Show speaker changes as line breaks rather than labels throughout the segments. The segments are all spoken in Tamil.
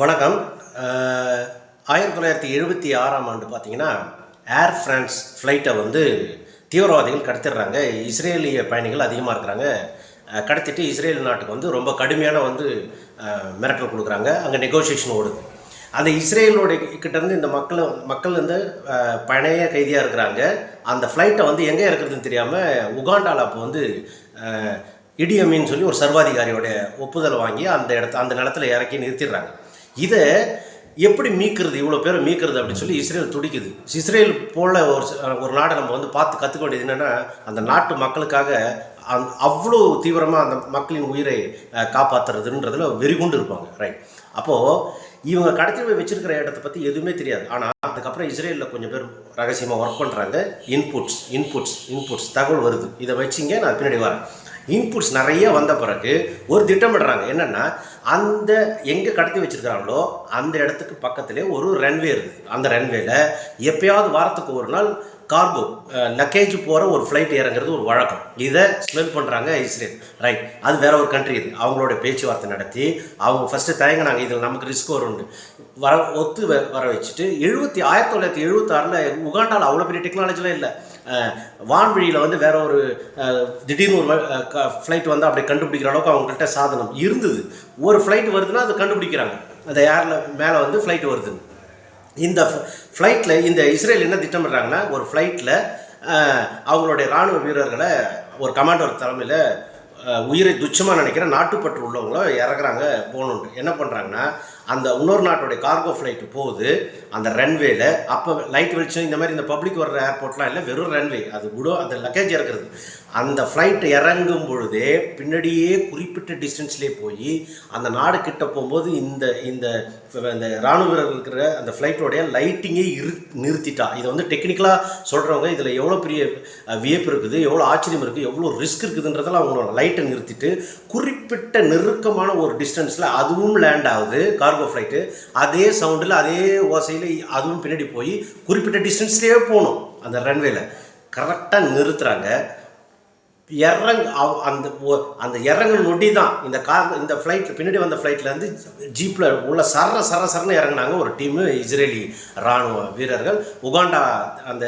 வணக்கம். ஆயிரத்தி தொள்ளாயிரத்தி எழுபத்தி ஆறாம் ஆண்டு பார்த்தீங்கன்னா ஏர் ஃப்ரான்ஸ் ஃப்ளைட்டை வந்து தீவிரவாதிகள் கடத்திடுறாங்க. இஸ்ரேலிய பயணிகள் அதிகமாக இருக்கிறாங்க. கடத்திட்டு இஸ்ரேல் நாட்டுக்கு வந்து ரொம்ப கடுமையான வந்து மிரட்டல் கொடுக்குறாங்க. அங்கே நெகோசியேஷன் ஓடுது. அந்த இஸ்ரேலோடைய கிட்டேருந்து இந்த மக்கள் மக்கள் வந்து பழைய கைதியாக இருக்கிறாங்க. அந்த ஃப்ளைட்டை வந்து எங்கே இருக்கிறதுன்னு தெரியாமல் உகாண்டாவில் அப்போ வந்து இடியமின்னு சொல்லி ஒரு சர்வாதிகாரியோட ஒப்புதல் வாங்கி அந்த இடத்த அந்த நிலத்துல இறக்கி நிறுத்திடுறாங்க. இதை எப்படி மீக்கிறது இவ்வளோ பேரை மீக்கிறது அப்படின்னு சொல்லி இஸ்ரேல் துடிக்குது. இஸ்ரேல் போல ஒரு ஒரு நாடை நம்ம வந்து பார்த்து கற்றுக்க வேண்டியது என்னென்னா அந்த நாட்டு மக்களுக்காக அந் அவ்வளோ தீவிரமாக அந்த மக்களின் உயிரை காப்பாற்றுறதுன்றதில் வெறி வெறிகுண்டு இருப்பாங்க. ரைட் அப்போது இவங்க கடத்தில் போய் வச்சிருக்கிற இடத்த பற்றி எதுவுமே தெரியாது. ஆனால் அதுக்கப்புறம் இஸ்ரேலில் கொஞ்சம் பேர் ரகசியமாக ஒர்க் பண்ணுறாங்க இன்புட்ஸ் இன்புட்ஸ் இன்புட்ஸ் தகவல் வருது. இதை வச்சிங்க நான் பின்னாடி வரேன். இன்புட்ஸ் நிறைய வந்த பிறகு ஒரு திட்டமிடுறாங்க. என்னென்னா அந்த எங்கே கடத்தி வச்சிருக்கிறாங்களோ அந்த இடத்துக்கு பக்கத்திலே ஒரு ரன்வே இருக்குது. அந்த ரன்வேல எப்பயாவது வாரத்துக்கு ஒரு நாள் கார்கோ லக்கேஜ் போகிற ஒரு ஃப்ளைட் இறங்குறது ஒரு வழக்கம். இதை ஸ்மெல் பண்ணுறாங்க இஸ்ரேல் ரைட் அது வேற ஒரு கண்ட்ரி இது. அவங்களோட பேச்சுவார்த்தை நடத்தி அவங்க ஃபஸ்ட்டு தயங்கினாங்க இதில் நமக்கு ரிஸ்க் வரும்னு வர ஒத்து வ- வர வச்சுட்டு எழுபத்தி ஆயிரத்தி தொள்ளாயிரத்தி எழுபத்தாறில் உகாண்டாவில் அவ்வளோ பெரிய டெக்னாலஜிலாம் இல்லை. வான்வழியில் வந்து வேற ஒரு திடீர்னு ஒரு ஃப்ளைட் வந்து அப்படி கண்டுபிடிக்கிற அளவுக்கு அவங்கள்ட்ட சாதனம் இருந்தது. ஒரு ஃப்ளைட் வருதுன்னா அதை கண்டுபிடிக்கிறாங்க. அந்த ஏரில் மேலே வந்து ஃப்ளைட் வருதுன்னு. இந்த ஃப்ளைட்டில் இந்த இஸ்ரேல் என்ன திட்டமிடுறாங்கன்னா ஒரு ஃப்ளைட்டில் அவங்களுடைய இராணுவ வீரர்களை ஒரு கமாண்டர் தலைமையில் உயிரை துச்சமாக நினைக்கிற நாட்டுப்பற்று உள்ளவங்களும் இறக்குறாங்க போகணுன்ட்டு என்ன பண்ணுறாங்கன்னா அந்த இன்னொரு நாட்டுடைய கார்கோ ஃப்ளைட்டு போகுது அந்த ரன்வேல அப்போ லைட் வெளிச்சம் இந்த மாதிரி இந்த பப்ளிக் வர்ற ஏர்போர்ட்லாம் இல்லை வெறும் ரன்வே அது கூட அந்த லக்கேஜ் இறக்குறது. அந்த ஃப்ளைட் இறங்கும் பொழுதே பின்னாடியே குறிப்பிட்ட டிஸ்டன்ஸ்லேயே போய் அந்த நாடு கிட்ட போகும்போது இந்த இந்த இந்த ராணுவ வீரர்கள் இருக்கிற அந்த ஃப்ளைட்டோடைய லைட்டிங்கே இரு நிறுத்திட்டா. இதை வந்து டெக்னிக்கலாக சொல்கிறவங்க இதில் எவ்வளோ பெரிய வியப்பு இருக்குது எவ்வளோ ஆச்சரியம் இருக்குது எவ்வளோ ரிஸ்க் இருக்குதுன்றதெல்லாம் அவங்களோட லைட்டை நிறுத்திட்டு குறிப்பிட்ட நெருக்கமான ஒரு டிஸ்டன்ஸில் அதுவும் லேண்ட் ஆகுது கார் கார்கோ ஃப்ளைட்டு அதே சவுண்டில் அதே ஓசையில் அதுவும் பின்னாடி போய் குறிப்பிட்ட டிஸ்டன்ஸ்லேயே போகணும் அந்த ரன்வேல கரெக்டாக நிறுத்துகிறாங்க இறங்க அந்த அந்த இறங்கல் நொடி தான். இந்த கார் இந்த ஃப்ளைட் பின்னாடி வந்த ஃப்ளைட்லேருந்து ஜீப்பில் உள்ள சர சர சரன்னு இறங்குனாங்க ஒரு டீமு இஸ்ரேலி இராணுவ வீரர்கள். உகாண்டா அந்த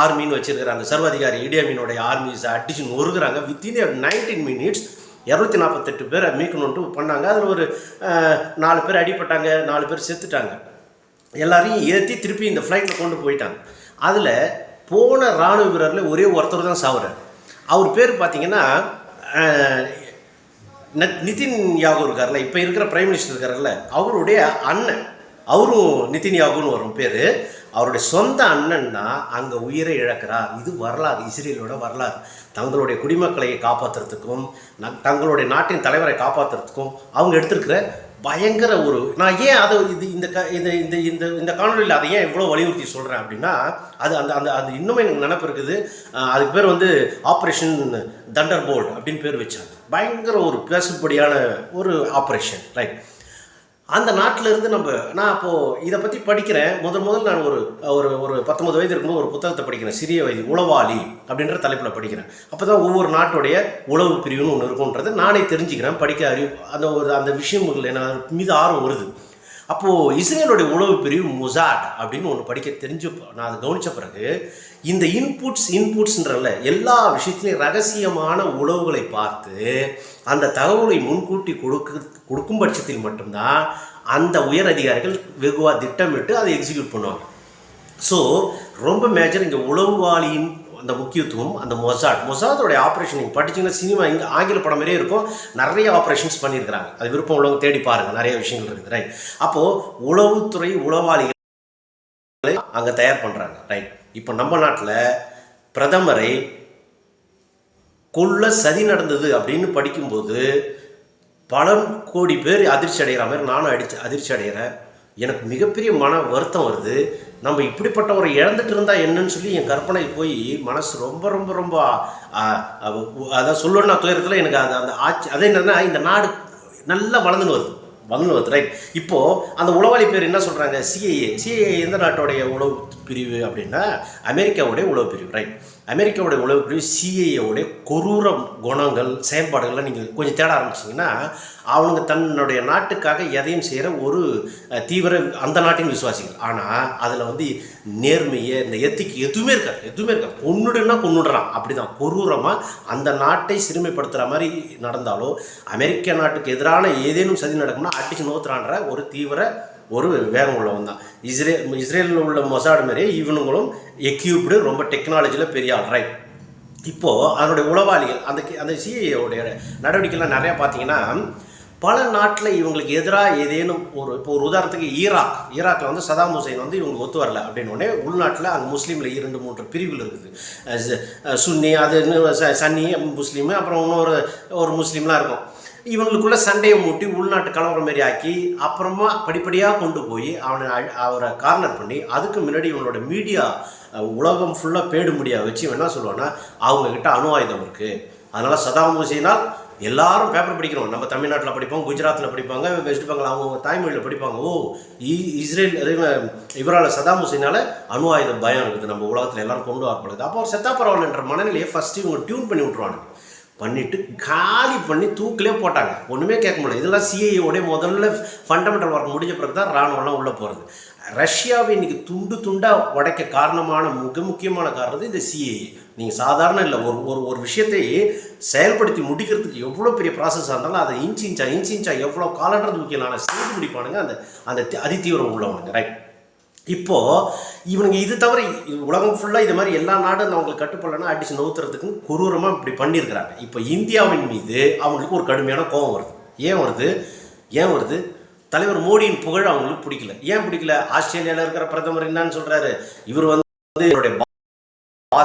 ஆர்மின்னு வச்சிருக்கிற அந்த சர்வாதிகாரி இடியமீனுடைய ஆர்மிஸை அடிச்சு நொறுக்குறாங்க. வித்தின் நைன்டீன் மினிட்ஸ் இரநூத்தி நாற்பத்தெட்டு பேரை மீட்கணுன்ட்டு பண்ணாங்க. அதில் ஒரு நாலு பேர் அடிபட்டாங்க நாலு பேர் செத்துட்டாங்க. எல்லாரையும் ஏற்றி திருப்பி இந்த ஃப்ளைட்டில் கொண்டு போயிட்டாங்க. அதில் போன இராணுவ வீரரில் ஒரே ஒருத்தர் தான் சாவுறார். அவர் பேர் பார்த்தீங்கன்னா நிதின் யாகூர் இருக்கார்ல இப்போ இருக்கிற பிரைம் மினிஸ்டர் இருக்கார்ல அவருடைய அண்ணன். அவரும் நிதின் யாகுன்னு வரும் பேர். அவருடைய சொந்த அண்ணன் தான் அங்கே உயிரை இழக்கிறார். இது வரலாறு இஸ்ரேலோட வரலாறு. தங்களுடைய குடிமக்களை காப்பாற்றுறதுக்கும் தங்களுடைய நாட்டின் தலைவரை காப்பாற்றுறதுக்கும் அவங்க எடுத்திருக்கிற பயங்கர ஒரு நான் ஏன் அதை இது இந்த க இந்த இந்த இந்த இந்த காணொலியில் அதை ஏன் இவ்வளோ வலியுறுத்தி சொல்கிறேன் அப்படின்னா அது அந்த அந்த அது இன்னுமே எனக்கு நினப்பு இருக்குது. அதுக்கு பேர் வந்து ஆப்ரேஷன் தண்டர் போல்ட் அப்படின்னு பேர் வச்சாங்க. பயங்கர ஒரு பேசுபடியான ஒரு ஆப்ரேஷன் ரைட் அந்த நாட்டிலேருந்து நம்ம நான் அப்போது இதை பற்றி படிக்கிறேன். முதல் முதல் நான் ஒரு ஒரு ஒரு பத்தொம்பது வயது இருக்கும்போது ஒரு புத்தகத்தை படிக்கிறேன். சிறிய வயது உளவாளி அப்படின்ற தலைப்பில் படிக்கிறேன். அப்போ தான் ஒவ்வொரு நாட்டுடைய உளவு பிரிவுன்னு ஒன்று இருக்குன்றதை நானே தெரிஞ்சுக்கிறேன் படிக்க அறிவு அந்த ஒரு அந்த விஷயங்கள் என்ன மீது ஆர்வம் வருது. அப்போது இஸ்ரேலுடைய உளவு பிரிவு முசாட் அப்படின்னு ஒன்று படிக்க தெரிஞ்சு நான் அதை கவனித்த பிறகு இந்த இன்புட்ஸ் இன்புட்ஸ்ன்றல எல்லா விஷயத்திலையும் ரகசியமான உளவுகளை பார்த்து அந்த தகவலை முன்கூட்டி கொடுக்க கொடுக்கும் பட்சத்தில் மட்டும்தான் அந்த உயர் அதிகாரிகள் வெகுவாக திட்டமிட்டு அதை எக்ஸிக்யூட் பண்ணுவாங்க. ஸோ ரொம்ப மேஜர் இங்கே உளவுவாளியின் அந்த முக்கியத்துவம் அந்த மொசாட். மொசாதோடைய ஆப்ரேஷன் நீங்கள் படிச்சிங்கன்னா சினிமா இங்கே ஆங்கில படம் மாதிரியே இருக்கும். நிறைய ஆப்ரேஷன்ஸ் பண்ணியிருக்கிறாங்க. அது விருப்பம் உள்ளவங்க தேடி பாருங்கள் நிறைய விஷயங்கள் இருக்குது ரைட் அப்போது உளவுத்துறை உளவாளிகள் அங்கே தயார் பண்ணுறாங்க ரைட் இப்போ நம்ம நாட்டில் பிரதமரை கொள்ள சதி நடந்தது அப்படின்னு படிக்கும்போது பல கோடி பேர் அதிர்ச்சி அடைகிற மாதிரி நானும் அடிச்சு அதிர்ச்சி அடைகிறேன் எனக்கு மிகப்பெரிய மன வருத்தம் வருது. நம்ம இப்படிப்பட்டவரை இழந்துட்டு இருந்தால் என்னன்னு சொல்லி என் கற்பனை போய் மனசு ரொம்ப ரொம்ப ரொம்ப அதான் சொல்லணும்னா துயரத்தில் எனக்கு அது அந்த ஆட்சி அதே என்னன்னா இந்த நாடு நல்லா வளர்ந்துன்னு வருது. வளர்ந்து வருது ரைட் இப்போது அந்த உளவாளி பேர் என்ன சொல்கிறாங்க சிஏஏ சிஏஏ எந்த நாட்டோடைய உளவு பிரிவு அப்படின்னா அமெரிக்காவுடைய உளவு பிரிவு ரைட் அமெரிக்காவுடைய உளவுக்குரிய சிஐஏவுடைய கொரூர குணங்கள் செயல்பாடுகள்லாம் நீங்கள் கொஞ்சம் தேட ஆரம்பிச்சிங்கன்னா அவனுங்க தன்னுடைய நாட்டுக்காக எதையும் செய்கிற ஒரு தீவிர அந்த நாட்டின் விசுவாசிகள். ஆனால் அதில் வந்து நேர்மையை இந்த எத்திக்கு எதுவுமே இருக்காது எதுவுமே இருக்காது. கொன்னுடுன்னா கொன்னுடுறான். அப்படி தான் கொரூரமாக அந்த நாட்டை சிறுமைப்படுத்துகிற மாதிரி நடந்தாலோ அமெரிக்க நாட்டுக்கு எதிரான ஏதேனும் சதி நடக்கும்னா அடிச்சு நோத்துறான்ற ஒரு தீவிர ஒரு வேகம் உள்ளவன் தான் இஸ்ரேல் இஸ்ரேலில் உள்ள மொசாடு மாதிரியே இவனுங்களும் எக்யூப்டு ரொம்ப டெக்னாலஜியில் பெரிய ஆள் ரைட் இப்போது அதனுடைய உளவாளிகள் அந்த அந்த சிஐஏவுடைய நடவடிக்கைலாம் நிறையா பார்த்தீங்கன்னா பல நாட்டில் இவங்களுக்கு எதிராக ஏதேனும் ஒரு இப்போ ஒரு உதாரணத்துக்கு ஈராக் ஈராக்கில் வந்து சதாம் ஹுசைன் வந்து இவங்களுக்கு ஒத்து வரல அப்படின்னு உடனே உள்நாட்டில் அங்கே முஸ்லீமில் இரண்டு மூன்று பிரிவுகள் இருக்குது. சுன்னி அது ச- சன்னி முஸ்லீமு அப்புறம் இன்னொரு ஒரு முஸ்லீம்லாம் இருக்கும். இவங்களுக்குள்ள சண்டையை மூட்டி உள்நாட்டு கலவரம் மாரி ஆக்கி அப்புறமா படிப்படியாக கொண்டு போய் அவனை அவரை கார்னர் பண்ணி அதுக்கு முன்னாடி இவனோட மீடியா உலகம் ஃபுல்லாக பேடு மீடியா வச்சு என்ன சொல்லுவான்னா அவங்கக்கிட்ட அணு ஆயுதம் இருக்குது அதனால் சதாம் ஹுசைனால் எல்லாரும் பேப்பர் படிக்கிறோம் நம்ம தமிழ்நாட்டில் படிப்போம் குஜராத்தில் படிப்பாங்க வெஸ்ட் பெங்கால் அவங்க தாய்மொழியில் படிப்பாங்க. ஓ இ- இஸ்ரேல் அதே இவரால் சதாம் ஹுசைனால் அணு ஆயுத பயம் இருக்குது. நம்ம உலகத்தில் எல்லாரும் கொண்டு வரப்படுது. அப்போ செத்தா பரவாயில்லன்ற மனநிலையை ஃபஸ்ட்டு இவங்க டியூன் பண்ணி விட்ருவானுங்க பண்ணிட்டு காலி பண்ணி தூக்கிலே போட்டாங்க. ஒன்றுமே கேட்க முடியல. இதெல்லாம் சிஐஓடைய முதல்ல ஃபண்டமெண்டல் ஒர்க் முடிஞ்ச பிறகு தான் ராணுவம்லாம் உள்ளே போகிறது ரஷ்யாவை இன்னைக்கு துண்டு துண்டாக உடைக்க காரணமான மிக முக்கியமான காரணம் இந்த சிஏஏ நீங்கள் சாதாரண இல்லை. ஒரு ஒரு ஒரு விஷயத்தை செயல்படுத்தி முடிக்கிறதுக்கு எவ்வளோ பெரிய ப்ராசஸாக இருந்தாலும் அதை இன்ச் இன்ச்சா இன்ச் இன்ச்சா எவ்வளோ காலன்றது முக்கியமான செய்து முடிப்பானுங்க அந்த அந்த அதி அதிதீவிரம் உள்ளவனுங்க. ரைட் இப்போ இவனுங்க இது தவிர உலகம் ஃபுல்லாக இது மாதிரி எல்லா நாடும் அவங்களுக்கு கட்டுப்படலைன்னா அடிச்சு நவுத்துறதுக்கு குரூரமாக இப்படி பண்ணியிருக்கிறாங்க. இப்போ இந்தியாவின் மீது அவங்களுக்கு ஒரு கடுமையான கோபம் வருது. ஏன் வருது? ஏன் வருது? தலைவர் மோடியின் புகழ் அவங்களுக்கு பிடிக்கல. ஏன் பிடிக்கல? ஆஸ்திரேலியாவில் இருக்கிற பிரதமர் என்னன்னு சொல்கிறாரு இவர் வந்து இவருடைய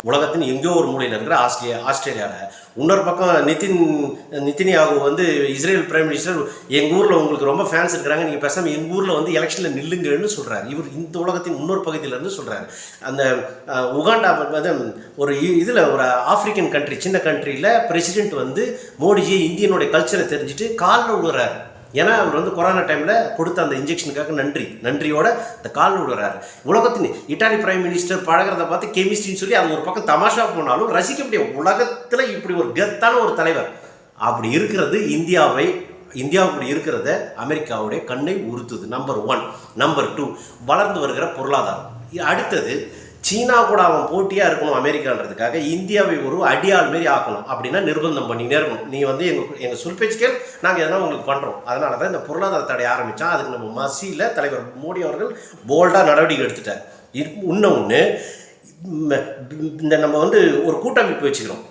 உலகத்தின் எங்கேயோ ஒரு மூலையில் இருக்கிற ஆஸ்திரே ஆஸ்திரேலியாவில் இன்னொரு பக்கம் நிதின் நிதின்யாகு வந்து இஸ்ரேல் பிரைம் மினிஸ்டர் எங்கள் ஊரில் உங்களுக்கு ரொம்ப ஃபேன்ஸ் இருக்கிறாங்க நீங்கள் பேசாமல் எங்கள் ஊரில் வந்து எலெக்ஷனில் நில்லுங்கன்னு சொல்கிறார் இவர் இந்த உலகத்தின் இன்னொரு பகுதியிலேருந்து சொல்கிறார் அந்த உகாண்டா வந்து ஒரு இதில் ஒரு ஆப்பிரிக்கன் கண்ட்ரி சின்ன கண்ட்ரியில் பிரசிடென்ட் வந்து மோடிஜி இந்தியனுடைய கல்ச்சரை தெரிஞ்சுட்டு காலில் விழுறாரு ஏன்னா அவர் வந்து கொரோனா டைமில் கொடுத்த அந்த இன்ஜெக்ஷனுக்காக நன்றி. நன்றியோட இந்த கால் விடுறாரு உலகத்தின் இட்டாலி பிரைம் மினிஸ்டர் பழகிறத பார்த்து கெமிஸ்ட்ரின்னு சொல்லி அது ஒரு பக்கம் தமாஷா போனாலும் ரசிக்க முடியும். உலகத்தில் இப்படி ஒரு கெத்தான ஒரு தலைவர். அப்படி இருக்கிறது இந்தியாவை இந்தியாவுக்கு இருக்கிறத அமெரிக்காவுடைய கண்ணை உறுத்துது. நம்பர் ஒன் நம்பர் டூ வளர்ந்து வருகிற பொருளாதாரம். அடுத்தது சீனா கூட அவன் போட்டியாக இருக்கணும் அமெரிக்கான்றதுக்காக இந்தியாவை ஒரு அடியாள் மாரி ஆக்கணும் அப்படின்னா நிர்பந்தம் பண்ணினே இருக்கணும். நீ வந்து எங்கள் எங்கள் சொல்பேச்சுக்கள் நாங்கள் எதனா உங்களுக்கு பண்ணுறோம் அதனால தான் இந்த பொருளாதார தடை ஆரம்பித்தா அதுக்கு நம்ம மசியில் தலைவர் மோடி அவர்கள் போல்டாக நடவடிக்கை எடுத்துட்டார். இன்னொன்று இந்த நம்ம வந்து ஒரு கூட்டமைப்பு வச்சுக்கிறோம்.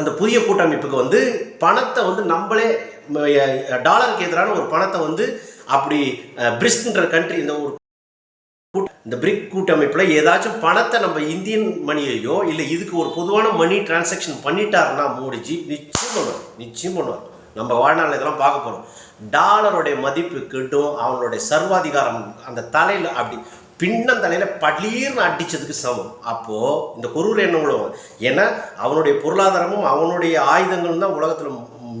அந்த புதிய கூட்டமைப்புக்கு வந்து பணத்தை வந்து நம்மளே டாலருக்கு எதிரான ஒரு பணத்தை வந்து அப்படி பிரிஸ்கின்ற கண்ட்ரி இந்த ஒரு இந்த பிரிக் கூட்டமைப்பில் ஏதாச்சும் பணத்தை நம்ம இந்தியன் மணியையோ இல்லை இதுக்கு ஒரு பொதுவான மணி டிரான்சாக்ஷன் பண்ணிட்டாருன்னா மோடிஜி நிச்சயம் பண்ணுவார் நிச்சயம் பண்ணுவார். நம்ம வாழ்நாள் இதெல்லாம் பார்க்க போகிறோம் டாலருடைய மதிப்பு கெட்டும் அவனுடைய சர்வாதிகாரம் அந்த தலையில் அப்படி பின்னந்தலையில் பளீர்னு அடிச்சதுக்கு சமம். அப்போது இந்த கொரூர் என்ன உள்ளவன் ஏன்னா அவனுடைய பொருளாதாரமும் அவனுடைய ஆயுதங்களும் தான் உலகத்தில்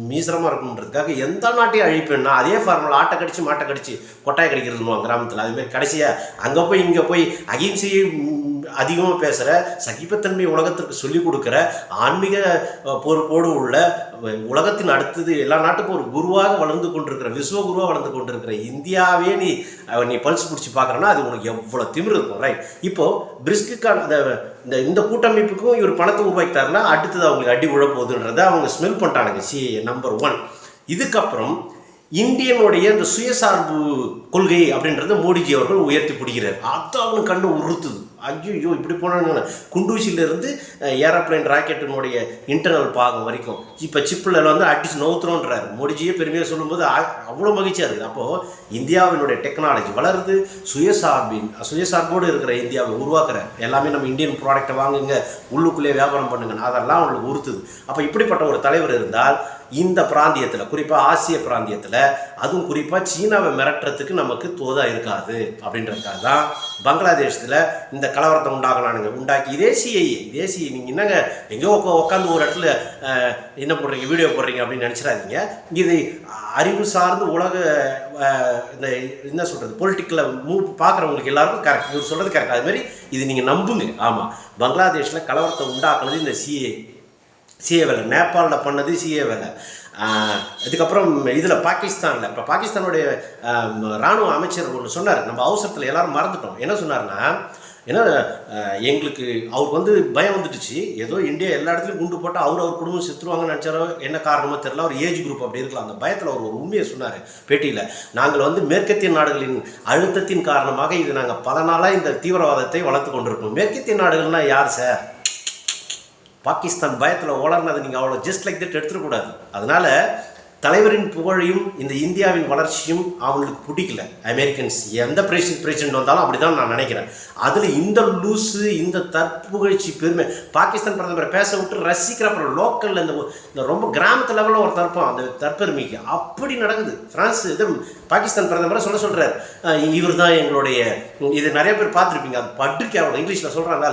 மீசரமாக இருக்கணுன்றதுக்காக எந்த நாட்டையும் அழிப்பேன்னா அதே ஃபார்முலா ஆட்டை கடிச்சு மாட்டை கடிச்சு கொட்டாய் கடிக்கிறதுன்னு கிராமத்தில். அதுமாரி கடைசியாக அங்கே போய் இங்கே போய் அகிம்சையை அதிகமாக பேசுகிற சகிப்புத்தன்மை உலகத்திற்கு சொல்லிக் கொடுக்குற ஆன்மீக பொறுப்போடு உள்ள உலகத்தின் அடுத்தது எல்லா நாட்டுக்கும் ஒரு குருவாக வளர்ந்து கொண்டிருக்கிற விஸ்வகுருவாக வளர்ந்து கொண்டிருக்கிற இந்தியாவே நீ நீ பல்ஸ் பிடிச்சி பார்க்குறன்னா அது உனக்கு எவ்வளோ திமிர் இருக்கும் ரைட் இப்போது பிரிஸ்குக்கான அந்த இந்த இந்த கூட்டமைப்புக்கும் இவர் பணத்தை உருவாக்கிட்டாருன்னா அடுத்தது அவங்களுக்கு அடி விழ போகுதுன்றதை அவங்க ஸ்மெல் பண்ணிட்டானுங்க சி நம்பர் ஒன் இதுக்கப்புறம் இந்தியனுடைய இந்த சுயசார்பு கொள்கை அப்படின்றத மோடிஜி அவர்கள் உயர்த்தி பிடிக்கிறார். அது அவனுக்கு கண்ணு உறுத்துது ஐயோ இப்படி போனாங்க குண்டூசியிலேருந்து ஏரோப்ளைன் ராக்கெட்டினுடைய இன்டர்னல் பாகம் வரைக்கும். இப்போ சிப்பில் வந்து அடிச்சு நவுத்துறோன்றாரு. மோடிஜியே பெருமையாக சொல்லும்போது அவ்வளோ மகிழ்ச்சியாக இருக்குது. அப்போது இந்தியாவினுடைய டெக்னாலஜி வளருது சுயசார்பின் சுயசார்போடு இருக்கிற இந்தியாவை உருவாக்குற எல்லாமே நம்ம இந்தியன் ப்ராடக்ட்டை வாங்குங்க உள்ளுக்குள்ளே வியாபாரம் பண்ணுங்க அதெல்லாம் அவங்களுக்கு உறுத்துது. அப்போ இப்படிப்பட்ட ஒரு தலைவர் இருந்தால் இந்த பிராந்தியத்தில் குறிப்பாக ஆசிய பிராந்தியத்தில் அதுவும் குறிப்பாக சீனாவை மிரட்டுறதுக்கு நமக்கு தோதா இருக்காது அப்படின்றதுக்காக தான் பங்களாதேஷத்தில் இந்த கலவரத்தை உண்டாகலானுங்க உண்டாக்கி இதே சிஐ இதே சிஐ நீங்கள் என்னங்க எங்கேயோ உட்காந்து ஒரு இடத்துல என்ன போடுறீங்க வீடியோ போடுறீங்க அப்படின்னு நினச்சிடாதீங்க. இது அறிவு சார்ந்து உலக இந்த என்ன சொல்கிறது பொலிட்டிக்கலில் மூவ் பார்க்குறவங்களுக்கு எல்லாருக்கும் கரெக்ட் இவர் சொல்கிறது கரெக்ட் அதுமாரி இது நீங்கள் நம்புங்க. ஆமாம் பங்களாதேஷில் கலவரத்தை உண்டாக்குனது இந்த சிஏ சிஏ வேலை. நேபாளில் பண்ணது சிஏ வேலை. அதுக்கப்புறம் இதுக்கப்புறம் இதில் பாகிஸ்தானில். இப்போ பாகிஸ்தானுடைய இராணுவ ராணுவ அமைச்சர் ஒன்று சொன்னார். நம்ம அவசரத்தில் எல்லாரும் மறந்துட்டோம். என்ன சொன்னார்னா ஏன்னா எங்களுக்கு அவருக்கு வந்து பயம் வந்துடுச்சு. ஏதோ இந்தியா எல்லா இடத்துலையும் குண்டு போட்டால் அவர் அவர் குடும்பம் செத்துருவாங்கன்னு நினச்சாரோ என்ன காரணமோ தெரில அவர் ஏஜ் குரூப் அப்படி இருக்கலாம். அந்த பயத்தில் அவர் ஒரு உண்மையை சொன்னார் பேட்டியில். நாங்கள் வந்து மேற்கத்திய நாடுகளின் அழுத்தத்தின் காரணமாக இது நாங்கள் பல நாளாக இந்த தீவிரவாதத்தை வளர்த்து கொண்டிருக்கோம். மேற்கத்திய நாடுகள்னால் யார் சார்? பாகிஸ்தான் பயத்தில் வளர்னதை நீங்கள் அவ்வளோ ஜஸ்ட் லைக் தட் எடுத்துடக்கூடாது. அதனால் தலைவரின் புகழையும் இந்த இந்தியாவின் வளர்ச்சியும் அவங்களுக்கு பிடிக்கல. அமெரிக்கன்ஸ் எந்த பிரசிடென்ட் பிரசிடென்ட் வந்தாலும் அப்படி தான் நான் நினைக்கிறேன். அதில் இந்த லூஸு இந்த தற்புகழ்ச்சி பெருமை பாகிஸ்தான் பிரதமரை பேச விட்டு ரசிக்கிற அப்புறம் லோக்கலில் இந்த இந்த ரொம்ப கிராமத்து லெவலில் ஒரு தற்பம் அந்த தற்பெருமைக்கு. அப்படி நடக்குது. பிரான்ஸ் இது பாகிஸ்தான் பிரதமரை சொல்ல சொல்கிறார் இவர் தான் எங்களுடைய இது நிறைய பேர் பார்த்துருப்பீங்க. அது பட்டுக்கு அவ்வளோ இங்கிலீஷில் சொல்கிறாங்க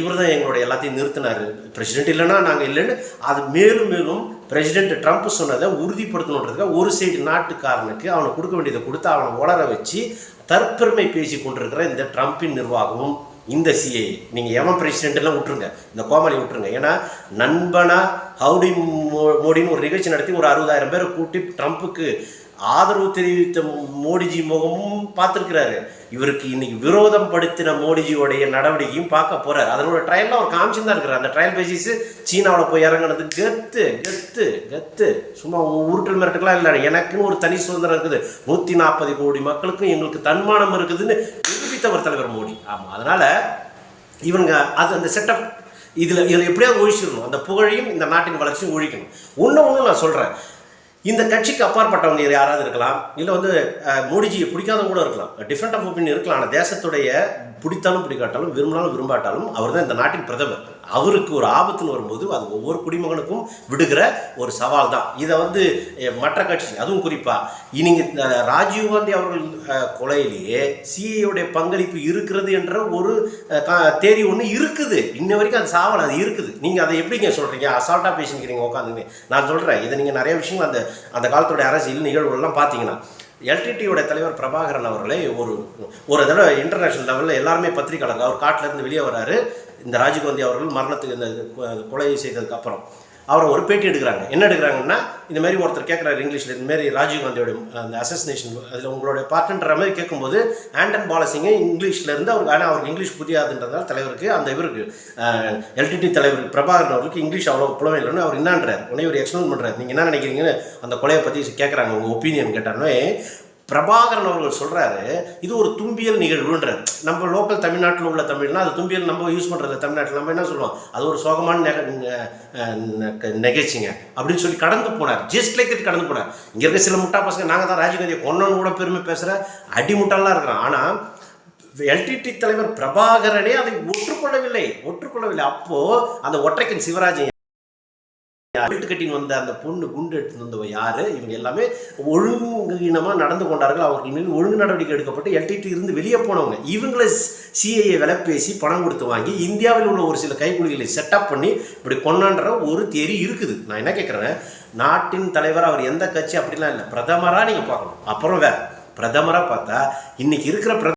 இவர் தான் எங்களுடைய எல்லாத்தையும் நிறுத்தினார். பிரசிடென்ட் இல்லைன்னா நாங்கள் இல்லைன்னு அது மேலும் மேலும் பிரசிடென்ட் ட்ரம்ப் சொன்னதை உறுதிப்படுத்தணுன்றதுக்காக ஒரு சைடு நாட்டுக்காரனுக்கு அவனை கொடுக்க வேண்டியதை கொடுத்து அவனை உளர வச்சு தற்பெருமை பேசி கொண்டிருக்கிற இந்த ட்ரம்ப்பின் நிர்வாகமும் இந்த சிஏ நீங்கள் எவன் பிரசிடென்ட்லாம் விட்டுருங்க. இந்த கோமாளி விட்டுருங்க. ஏன்னா நண்பனா ஹவுடி மோ- மோடின்னு ஒரு நிகழ்ச்சி நடத்தி ஒரு அறுபதாயிரம் பேரை கூட்டி ட்ரம்ப்புக்கு ஆதரவு தெரிவித்த மோடிஜி முகமும் பார்த்துருக்கிறாரு. இவருக்கு இன்னைக்கு விரோதம் படுத்தின மோடிஜியோடைய நடவடிக்கையும் பார்க்க போறாரு. அதனோட ட்ரையல்லாம் அவர் காமிச்சு தான் இருக்கிறார் அந்த ட்ரையல் பேசிஸ் சீனாவில் போய் இறங்குனது கெத்து கெத்து கெத்து. சும்மா உருட்டல் மிரட்டுக்கெல்லாம் இல்லை எனக்குன்னு ஒரு தனி சுதந்திரம் இருக்குது. நூற்றி நாற்பது கோடி மக்களுக்கும் எங்களுக்கு தன்மானம் இருக்குதுன்னு நிரூபித்தவர் தலைவர் மோடி. ஆமாம் அதனால இவனுங்க அது அந்த செட்டப் இதில் இதில் எப்படியாவது ஒழிச்சிடணும். அந்த புகழையும் இந்த நாட்டின் வளர்ச்சியும் ஒழிக்கணும். ஒன்று ஒன்று நான் சொல்கிறேன் இந்த கட்சிக்கு அப்பாற்பட்டவங்க யாராவது இருக்கலாம் இல்லை வந்து மோடிஜியை பிடிக்காதவங்க கூட இருக்கலாம். டிஃப்ரெண்ட் ஆஃப் ஒப்பீனியன் இருக்கலாம். ஆனால் தேசத்துடைய பிடித்தாலும் பிடிக்காட்டாலும் விரும்பினாலும் விரும்பாட்டாலும் அவர் தான் இந்த நாட்டின் பிரதமர். அவருக்கு ஒரு ஆபத்துன்னு வரும்போது அது ஒவ்வொரு குடிமகனுக்கும் விடுகிற ஒரு சவால் தான் இதை வந்து மற்ற கட்சி அதுவும் குறிப்பாக நீங்கள் ராஜீவ்காந்தி அவர்கள் கொலையிலேயே சிஏடைய பங்களிப்பு இருக்கிறது என்ற ஒரு தேரி கா- தேதி ஒன்று இருக்குது. இன்ன வரைக்கும் அது சாவல் அது இருக்குது. நீங்கள் அதை எப்படிங்க சொல்கிறீங்க அசால்ட்டாக பேசிக்கிறீங்க உட்காந்துங்க நான் சொல்கிறேன் இதை நீங்கள் நிறைய விஷயங்கள் அந்த அந்த காலத்துடைய அரசியல் நிகழ்வுகள்லாம் பார்த்தீங்கன்னா எல்டிடியோட தலைவர் பிரபாகரன் அவர்களே ஒரு ஒரு தடவை இன்டர்நேஷனல் லெவலில் எல்லாருமே பத்திரிக்கையாளர் அவர் காட்டிலேருந்து வெளியே வராரு. இந்த ராஜீவ்காந்தி அவர்கள் மரணத்துக்கு இந்த கொலை செய்ததுக்கு அப்புறம். அவரை ஒரு பேட்டி எடுக்கிறாங்க. என்ன எடுக்கிறாங்கன்னா இந்த மாதிரி ஒருத்தர் கேட்குறாரு இங்கிலீஷில் இந்த மாதிரி ராஜீவ்காந்தியோட அந்த அசசினேஷன் அதில் உங்களோட பார்ட்டுன்ற மாதிரி கேட்கும்போது ஆண்டன் பாலசிங்க இங்கிலீஷ்லேருந்து அவருக்கு ஆனால் அவருக்கு இங்கிலீஷ் புரியாதுன்றதால தலைவருக்கு அந்த இவருக்கு எல்டிடி தலைவர் பிரபாகரன் அவருக்கு இங்கிலீஷ் அவ்வளோ புலமை இல்லைன்னு அவர் என்னன்றார். உடனே ஒரு எக்ஸ்பிளைன் பண்ணுறாரு நீங்கள் என்ன நினைக்கிறீங்கன்னு அந்த கொலையை பற்றி கேட்குறாங்க உங்கள் ஒப்பீனியன் கேட்டாலே பிரபாகரன் அவர்கள் சொல்கிறாரு இது ஒரு தும்பியல் நிகழ்வுன்றார் நம்ம லோக்கல் தமிழ்நாட்டில் உள்ள தமிழ்னா அது தும்பியல் நம்ம யூஸ் பண்ணுறது தமிழ்நாட்டில் நம்ம என்ன சொல்லுவோம்? அது ஒரு சோகமான நிகழ்ச்சிங்க. அப்படின்னு சொல்லி கடந்து போனார். ஜஸ்ட் லைக் இது கடந்து போனார். இங்கே இருக்க சில முட்டா பசங்க நாங்கள் தான் ராஜீவ்காந்தியை கொன்னோன்னு கூட பெருமை பேசுகிற அடி முட்டாலாம் இருக்கிறோம் ஆனால் எல்டிடி தலைவர் பிரபாகரனே அதை ஒற்றுக்கொள்ளவில்லை. ஒற்றுக்கொள்ளவில்லை. அப்போது அந்த ஒற்றைக்கன் சிவராஜன் வீட்டு கட்டின்னு வந்த அந்த பொண்ணு குண்டு எடுத்து வந்தவ யாரு? இவங்க எல்லாமே ஒழுங்கினமாக நடந்து கொண்டார்கள். அவர்கள் மீது ஒழுங்கு நடவடிக்கை எடுக்கப்பட்டு எல்டிடி இருந்து வெளியே போனவங்க. இவங்களை சிஐஏ விலை பேசி பணம் கொடுத்து வாங்கி இந்தியாவில் உள்ள ஒரு சில கைக்குலிகளை செட்டப் பண்ணி இப்படி கொண்டான்ற ஒரு தேரி இருக்குது. நான் என்ன கேட்குறேன் நாட்டின் தலைவர் அவர் எந்த கட்சி அப்படிலாம் இல்லை. பிரதமராக நீங்கள் பார்க்கணும். அப்புறம் வேற. பிரதமராக பார்த்தா இன்னைக்கு இருக்கிற பிரதமர்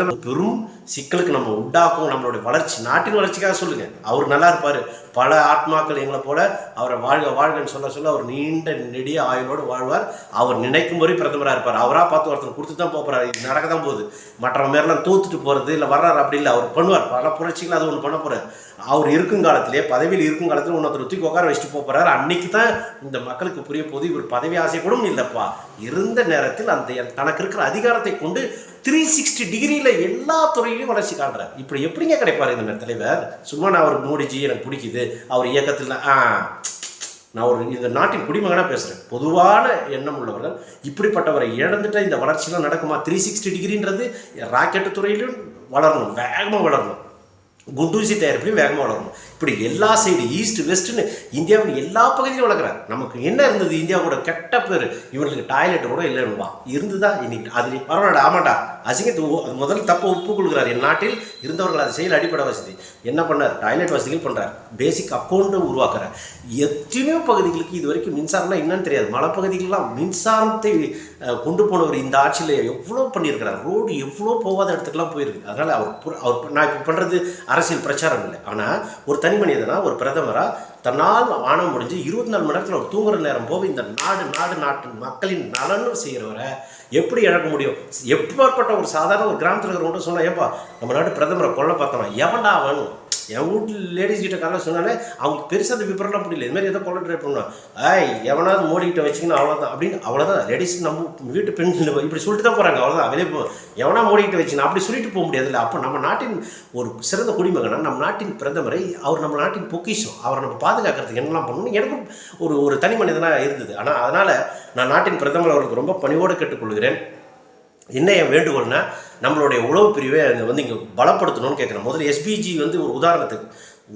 பெரும் சிக்கலுக்கு நம்ம உண்டாக்கும் நம்மளுடைய வளர்ச்சி நாட்டின் வளர்ச்சிக்காக சொல்லுங்க. அவர் நல்லா இருப்பாரு. பல ஆத்மாக்கள் எங்களை போல அவரை வாழ்க வாழ்கன்னு சொல்ல சொல்ல அவர் நீண்ட நெடிய ஆயுளோடு வாழ்வார். அவர் நினைக்கும் வரை பிரதமராக இருப்பார். அவராக பார்த்து ஒருத்தர் கொடுத்து தான் போகிறார் இது நடக்க தான் போகுது. மற்றவங்க மாரிலாம் தூத்துட்டு போகிறது இல்லை வர்றாரு அப்படி இல்லை. அவர் பண்ணுவார். பல புரட்சிகள் அது ஒன்று பண்ண போகிறார் அவர் இருக்கும் காலத்திலே பதவியில் இருக்கும் காலத்தில் இன்னொருத்தர் தூக்கி உட்கார வச்சுட்டு போக அன்னைக்கு தான் இந்த மக்களுக்கு புரிய போது இவர் பதவி ஆசை இல்லைப்பா. இருந்த நேரத்தில் அந்த தனக்கு இருக்கிற அதிகாரத்தை கொண்டு த்ரீ சிக்ஸ்டி டிகிரியில் எல்லா துறையிலையும் வளர்ச்சி காட்டுறார் இப்படி எப்படிங்க கிடைப்பார் இந்த தலைவர்? சும்மா நான் அவர் மோடிஜி எனக்கு பிடிக்குது. அவர் இயக்கத்தில் ஆ நான் ஒரு இந்த நாட்டின் குடிமகனாக பேசுகிறேன் பொதுவான எண்ணம் உள்ளவர்கள் இப்படிப்பட்டவரை இழந்துட்ட இந்த வளர்ச்சியெலாம் நடக்குமா? த்ரீ சிக்ஸ்டி டிகிரின்றது ராக்கெட்டு துறையிலும் வளரணும் வேகமாக வளரணும். குண்டூசி தயாரிப்புலையும் வேகமாக வளரணும். இப்படி எல்லா சைடு ஈஸ்ட் வெஸ்ட்டுன்னு இந்தியாவின் எல்லா பகுதியிலும் வளர்க்குறாரு நமக்கு என்ன இருந்தது? இந்தியாவோட கெட்ட பேர். இவங்களுக்கு டாய்லெட் கூட இல்லைன்னுவா. இருந்துதா? இன்னைக்கு அது பரவாயில்ல ஆமாட்டா அசிங்கத்து அது முதல்ல தப்பு ஒப்பு கொடுக்குறாரு என் நாட்டில் இருந்தவர்கள் அதை செயல் அடிப்படை வசதி. என்ன பண்ணார்? டாய்லெட் வசதிகள் பண்ணுறார் பேசிக் அக்கௌண்ட்டை உருவாக்குறார். எத்தனையோ பகுதிகளுக்கு இது வரைக்கும் மின்சாரம்லாம் என்னன்னு தெரியாது. மலைப்பகுதிகளெலாம் மின்சாரத்தை கொண்டு போனவர் இந்த ஆட்சியில் எவ்வளோ பண்ணியிருக்கிறார்? ரோடு எவ்வளோ போகாத இடத்துக்குலாம் போயிருக்கு. அதனால் அவர் அவர் நான் இப்போ பண்ணுறது அரசியல் பிரச்சாரம் இல்லை. ஆனால் ஒரு தனி மனிதனா ஒரு பிரதமராக தன்னால் ஆணம் முடிஞ்சு இருபத்தி நாலு மணி நேரத்தில் அவர் தூங்குற நேரம் போக இந்த நாடு நாடு நாட்டு மக்களின் நலனும் செய்கிறவரை எப்படி இழக்க முடியும்? எப்பேற்பட்ட ஒரு சாதாரண ஒரு கிராமத்தில் இருக்கிறவங்க சொன்னால் ஏப்பா நம்ம நாட்டு பிரதமரை கொல்ல பார்த்தோம்னா எவன்டா அவன்? என் வீட்டில் லேடிஸ் கிட்ட காலையில் சொன்னாலே அவங்க பெருசாக அந்த விபரம்லாம் முடியல இது மாதிரி ஏதோ கொள்ள ட்ரை பண்ணுவான். ஐய் எவனாவது மோடிக்கிட்ட வச்சிங்கன்னா அவ்வளோதான் அப்படின்னு அவ்வளோதான் லேடிஸ் நம்ம வீட்டு பெண்கள் இப்படி சொல்லிட்டு தான் போகிறாங்க அவ்வளோதான் வெளியே போ. எவனா மோடிக்கிட்ட வச்சுன்னா அப்படி சொல்லிட்டு போக முடியாதுல்ல. அப்போ நம்ம நாட்டின் ஒரு சிறந்த குடிமகனா நம்ம நாட்டின் பிரதமரை அவர் நம்ம நாட்டின் பொக்கிஷம் அவரை நம்ம பாதுகாக்கிறதுக்கு என்னெல்லாம் பண்ணணும் எனக்கும் ஒரு ஒரு தனி மனிதனாக இருந்தது. ஆனால் அதனால் நான் நாட்டின் பிரதமர் அவர்களுக்கு ரொம்ப பணிவோடு கேட்டுக்கொள்கிறேன். என்ன என் வேண்டுகோள்னா நம்மளுடைய உளவு பிரிவை அதை வந்து இங்கே பலப்படுத்தணும்னு கேட்குறேன் முதல்ல எஸ்பிஜி வந்து ஒரு உதாரணத்துக்கு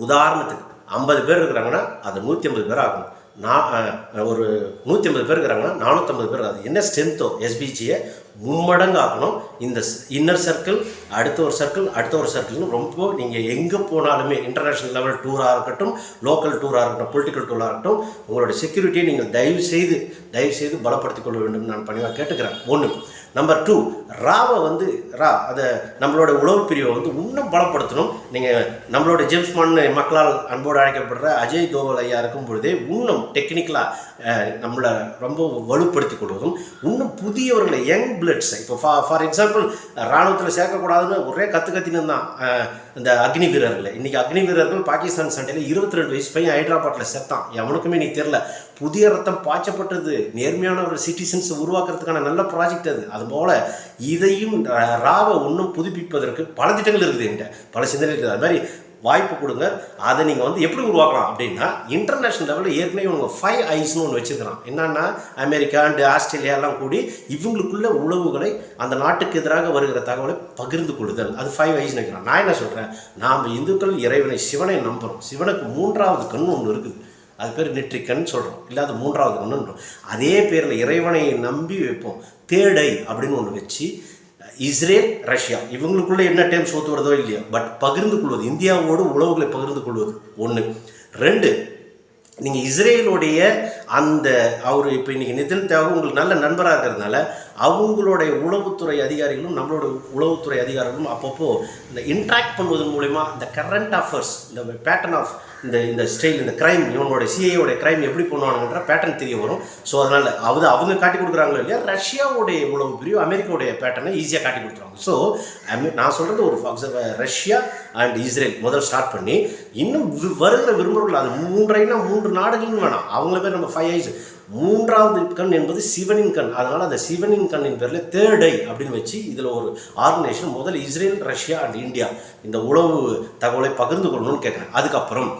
உதாரணத்துக்கு ஐம்பது பேர் இருக்கிறாங்கன்னா அது நூற்றி ஐம்பது பேர் ஆகணும். நான் ஒரு நூற்றி ஐம்பது பேர் இருக்கிறாங்கன்னா நானூற்றம்பது பேர் அது என்ன ஸ்ட்ரென்த்தோ எஸ்பிஜியை மும்மடங்கு ஆக்கணும் இந்த இன்னர் சர்க்கிள் அடுத்த ஒரு சர்க்கிள் அடுத்த ஒரு சர்க்கிள்னு ரொம்ப நீங்கள் எங்கே போனாலுமே இன்டர்நேஷ்னல் லெவல் டூராக இருக்கட்டும் லோக்கல் டூராக இருக்கட்டும் பொலிட்டிக்கல் டூராக இருக்கட்டும் உங்களுடைய செக்யூரிட்டியை நீங்கள் தயவு செய்து தயவு செய்து பலப்படுத்திக் கொள்ள வேண்டும் நான் பணிவாக கேட்டுக்கிறேன். ஒன்று நம்பர் டூ ராவை வந்து ரா அதை நம்மளோட உளவு பிரிவை வந்து இன்னும் பலப்படுத்தணும். நீங்கள் நம்மளோட ஜேம்ஸ் மான் மக்களால் அன்போடு அழைக்கப்படுற அஜய் தோவல் ஐயா இருக்கும் பொழுதே இன்னும் டெக்னிக்கலாக நம்மளை ரொம்ப வலுப்படுத்திக் கொள்வதும் இன்னும் புதியவர்களை யங் பிளட்ஸ் இப்போ ஃபா ஃபார் எக்ஸாம்பிள் இராணுவத்தில் சேர்க்கக்கூடாதுன்னு ஒரே கற்று கத்தின்னு தான் இந்த அக்னி வீரர்கள். இன்றைக்கி அக்னி வீரர்கள் பாகிஸ்தான் சண்டையில் இருபத்தி ரெண்டு வயசு பையன் ஹைதராபாத்தில் செத்தான். எவனுக்குமே நீ தெரில புதிய ரத்தம் பாய்ச்சப்பட்டது. நேர்மையான ஒரு சிட்டிசன்ஸ் உருவாக்குறதுக்கான நல்ல ப்ராஜெக்ட் அது. அதுபோல் இதையும் ராவை இன்னும் புதுப்பிப்பதற்கு பல திட்டங்கள் இருக்குது என்கிட்ட. பல சிந்தனை இருக்குது. அது மாதிரி வாய்ப்பு கொடுங்க. அதை நீங்கள் வந்து எப்படி உருவாக்கலாம் அப்படின்னா இன்டர்நேஷ்னல் லெவலில் ஏற்கனவே இவங்க ஃபைவ் ஐஸ்னு ஒன்று வச்சுருக்கிறான். என்னன்னா அமெரிக்கா அண்டு ஆஸ்திரேலியா எல்லாம் கூடி இவங்களுக்குள்ள உழவுகளை அந்த நாட்டுக்கு எதிராக வருகிற தகவலை பகிர்ந்து கொள்ளுதல். அது ஃபைவ் ஐஸ் நினைக்கிறான் நான் என்ன சொல்கிறேன் நாம் இந்துக்கள் இறைவனை சிவனை நம்புகிறோம் சிவனுக்கு மூன்றாவது கண் ஒன்று இருக்குது. அது பேர் நெற்றிக்கண் சொல்கிறோம் இல்லாத மூன்றாவது கண்ணுன்றோம் அதே பேரில் இறைவனை நம்பி வைப்போம். தேடை அப்படின்னு ஒன்று வச்சு இஸ்ரேல் ரஷ்யா. இவங்களுக்குள்ள என்ன டைம் சோத்து வருதோ இல்லையோ. பட் பகிர்ந்து கொள்வது இந்தியாவோடு உழவுகளை பகிர்ந்து கொள்வது ஒன்று ரெண்டு நீங்கள் இஸ்ரேலுடைய அந்த அவர் இப்போ இன்றைக்கி நிதின் தேவை உங்களுக்கு நல்ல நண்பராக இருக்கிறதுனால அவங்களுடைய உளவுத்துறை அதிகாரிகளும் நம்மளோட உளவுத்துறை அதிகாரிகளும் அப்பப்போ இந்த இன்ட்ராக்ட் பண்ணுவதன் மூலிமா இந்த கரண்ட் அஃபேர்ஸ் இந்த பேட்டர்ன் ஆஃப் இந்த இந்த ஸ்டைல் இந்த கிரைம் இவனோட சிஐயோட கிரைம் எப்படி பண்ணுவானுன்ற பேட்டர்ன் தெரிய வரும். ஸோ அதனால் அது அவங்க காட்டி கொடுக்குறாங்களோ இல்லையா ரஷ்யாவுடைய உளவு பிரிவு அமெரிக்காவுடைய பேட்டர்னை ஈஸியாக காட்டி கொடுத்துருவாங்க. ஸோ நான் சொல்கிறது ஒரு ரஷ்யா அண்ட் இஸ்ரேல் முதல் ஸ்டார்ட் பண்ணி இன்னும் வருகிற விரும்புகிறவர்கள் அது மூன்றைனா மூன்று நாடுகள்னு வேணாம். அவங்கள பேர் நம்ம ஃபைவ் ஐஸ் மூன்றாவது கண் என்பது சிவனின் கண். அதனால் அந்த சிவனின் கண்ணின் பேரில் தேர்ட் ஐ அப்படின்னு வச்சு இதில் ஒரு ஆர்கனைசேஷன் முதல் இஸ்ரேல் ரஷ்யா அண்ட் இந்தியா இந்த உளவு தகவலை பகிர்ந்து கொள்ளணும்னு கேட்குறேன் அதுக்கப்புறம்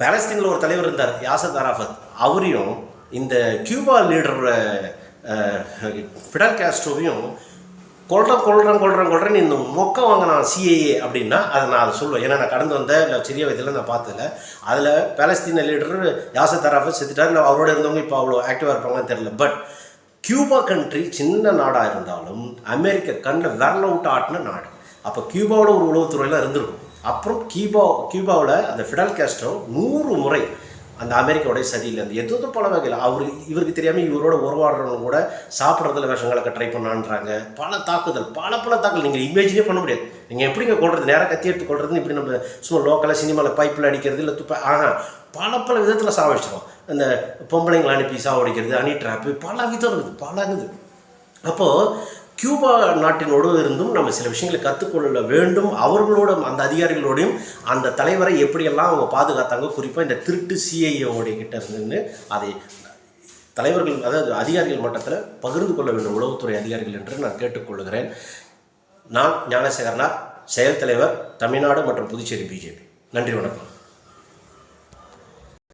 பேலஸ்தீனில் ஒரு தலைவர் இருந்தார் யாசர் அராஃபத். அவரையும் இந்த கியூபா லீடர் ஃபிடல் காஸ்ட்ரோவையும் கொள்றேன் கொள்றேன் கொள்றேன் கொள்றேன்னு இந்த மொக்க வாங்கினான் சிஏஏ அப்படின்னா அதை நான் அதை சொல்லுவேன் ஏன்னா நான் கடந்து வந்த இல்லை சிறிய வயதில் நான் பார்த்ததில்ல. அதில் பேலஸ்தீன லீடர் யாசர் தராஃபர் செத்துட்டார். இல்லை அவரோட இருந்தவங்க இப்போ அவ்வளோ ஆக்டிவாக இருப்பாங்கன்னு தெரியல. பட் கியூபா கண்ட்ரி சின்ன நாடாக இருந்தாலும் அமெரிக்க கண்ணில் விரல விட்டு ஆட்டின நாடு. அப்போ கியூபாவோட ஒரு உளவுத்துறையில் இருந்திருக்கும். அப்புறம் கியூபா கியூபாவில் அந்த ஃபிடல் கேஸ்ட்ரோ நூறு முறை அந்த அமெரிக்காவுடைய சரியில்லை அந்த எதுவும் பல வகையில்? அவர் இவருக்கு தெரியாமல் இவரோட உருவாடுறவங்க கூட சாப்பிட்றதுல விஷங்களுக்கு ட்ரை பண்ணான்றாங்க பல தாக்குதல் பல பல தாக்குதல். நீங்கள் இமேஜினே பண்ண முடியாது. நீங்கள் எப்படிங்க கொள்றது நேராக கத்தி எடுத்து கொள்றதுன்னு இப்படி நம்ம சும்மா லோக்கலாக சினிமாவில் பைப்பில் அடிக்கிறது இல்லை துப்ப ஆஹா. பல பல விதத்தில் சாவடிச்சிடும் அந்த பொம்பளைங்களை அனுப்பி சாவடிக்கிறது அணி ட்ராப்பு பல விதம் இருக்குது பல இருக்குது. அப்போது கியூபா நாட்டினோடு இருந்தும் நம்ம சில விஷயங்களை கற்றுக்கொள்ள வேண்டும். அவர்களோட அந்த அதிகாரிகளோடையும் அந்த தலைவரை எப்படியெல்லாம் அவங்க பாதுகாத்தாங்க குறிப்பாக இந்த திருட்டு சிஐஏவோடைய கிட்ட இருந்துன்னு அதை தலைவர்கள் அதாவது அதிகாரிகள் மட்டத்தில் பகிர்ந்து கொள்ள வேண்டும். உளவுத்துறை அதிகாரிகள் என்று நான் கேட்டுக்கொள்கிறேன். நான் ஞானசேகரனார் செயல் தலைவர் தமிழ்நாடு மற்றும் புதுச்சேரி பிஜேபி நன்றி வணக்கம்.